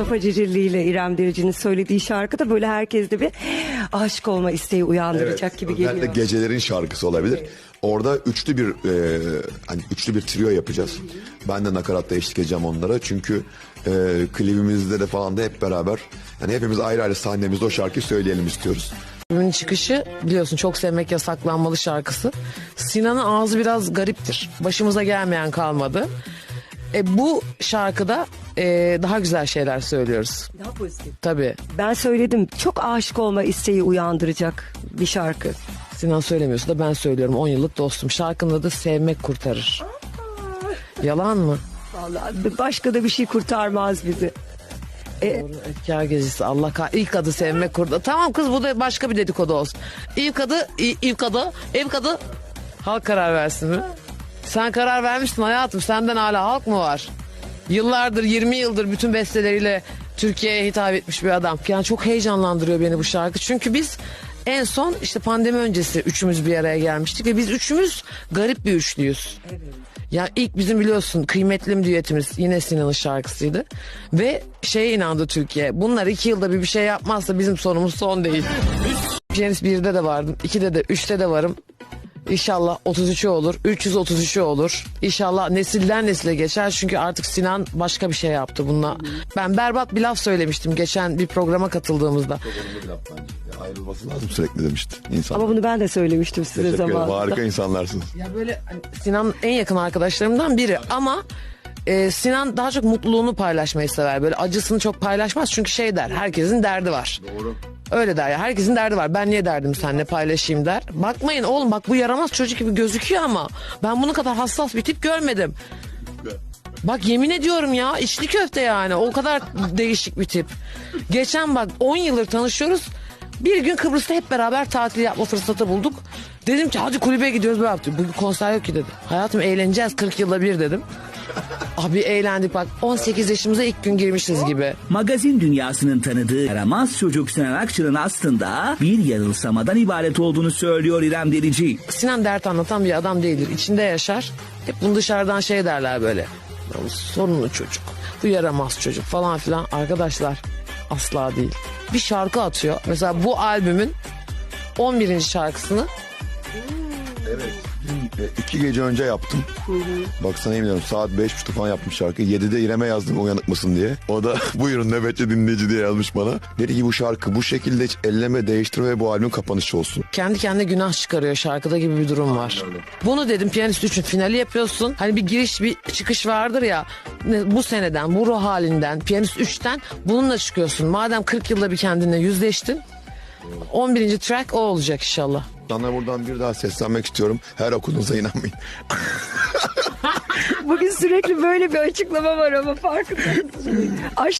Mustafa Ceceli ile İrem Derici'nin söylediği şarkı da böyle herkeste bir aşk olma isteği uyandıracak gibi özellikle geliyor. gecelerin şarkısı olabilir. Orada üçlü bir e, hani üçlü bir trio yapacağız. Ben de nakaratta eşlik edeceğim onlara. Çünkü e, klibimizde de falan da hep beraber yani hepimiz ayrı ayrı sahnemizde o şarkıyı söyleyelim istiyoruz. Albümün çıkışı biliyorsun çok sevmek yasaklanmalı şarkısı. Sinan'ın ağzı biraz gariptir. Başımıza gelmeyen kalmadı. E, bu şarkıda e, daha güzel şeyler söylüyoruz. Daha pozitif. Tabii Ben söyledim çok aşık olma isteği uyandıracak bir şarkı. Sinan söylemiyorsa da ben söylüyorum 10 yıllık dostum. Şarkının adı Sevmek Kurtarır. Yalan mı? Vallahi başka da bir şey kurtarmaz bizi. Doğru, Efkar gezisi Allah kah ilk adı sevmek kurdu. Tamam kız bu da başka bir dedikodu olsun. İlk adı ilk adı ilk adı halk karar versin mi? Sen karar vermiştin hayatım senden hala halk mı var? Yıllardır 20 yıldır bütün besteleriyle Türkiye'ye hitap etmiş bir adam. Yani çok heyecanlandırıyor beni bu şarkı. Çünkü biz en son işte pandemi öncesi üçümüz bir araya gelmiştik ve biz üçümüz garip bir üçlüyüz. Ya ilk bizim biliyorsun kıymetlim düetimiz yine Sinan'ın şarkısıydı. Ve şeye inandı Türkiye. Bunlar iki yılda bir bir şey yapmazsa bizim sonumuz son değil. Piyanist 1'de de vardım. 2'de de 3'te de varım. İnşallah 33'ü olur. 333'ü olur. İnşallah nesilden nesile geçer. Çünkü artık Sinan başka bir şey yaptı bununla. Ben berbat bir laf söylemiştim geçen bir programa katıldığımızda. Ayrılması lazım sürekli demişti insan. Ama bunu ben de söylemiştim size Teşekkür ederim. zamanında. Harika insanlarsınız. Ya böyle hani Sinan en yakın arkadaşlarımdan biri ama e, Sinan daha çok mutluluğunu paylaşmayı sever. Böyle acısını çok paylaşmaz çünkü şey der herkesin derdi var. Doğru. Öyle der ya herkesin derdi var. Ben niye derdim seninle paylaşayım der. Bakmayın oğlum bak bu yaramaz çocuk gibi gözüküyor ama ben bunu kadar hassas bir tip görmedim. Bak yemin ediyorum ya içli köfte yani o kadar değişik bir tip. Geçen bak 10 yıldır tanışıyoruz. Bir gün Kıbrıs'ta hep beraber tatil yapma fırsatı bulduk. Dedim ki hadi kulübe gidiyoruz böyle yaptı. Bugün konser yok ki dedi. Hayatım eğleneceğiz 40 yılda bir dedim. Abi eğlendik bak 18 yaşımıza ilk gün girmişiz gibi. Magazin dünyasının tanıdığı yaramaz çocuk Sinan Akçıl'ın aslında bir yanılsamadan ibaret olduğunu söylüyor İrem Derici. Sinan dert anlatan bir adam değildir. İçinde yaşar. Hep bunu dışarıdan şey derler böyle. "Ya Bu sorunlu çocuk. Bu yaramaz çocuk falan filan. Arkadaşlar asla değil. Bir şarkı atıyor. Mesela bu albümün 11. şarkısını E, iki gece önce yaptım. Bak sana yemin ediyorum saat beş buçukta falan yaptım şarkı. Yedide İrem'e yazdım uyanık mısın diye. O da buyurun nöbetçi dinleyici diye yazmış bana. Dedi ki bu şarkı bu şekilde hiç elleme değiştirme ve bu albümün kapanışı olsun. kendi kendine günah çıkarıyor şarkıda gibi bir durum var. Bunu dedim piyanist için finali yapıyorsun. Hani bir giriş bir çıkış vardır ya ne- bu seneden bu ruh halinden piyanist 3'ten bununla çıkıyorsun. Madem 40 yılda bir kendine yüzleştin 11. track o olacak inşallah. Sana buradan bir daha seslenmek istiyorum. Her okuduğunuza inanmayın. Bugün sürekli böyle bir açıklama var ama farkında mısın? Aşk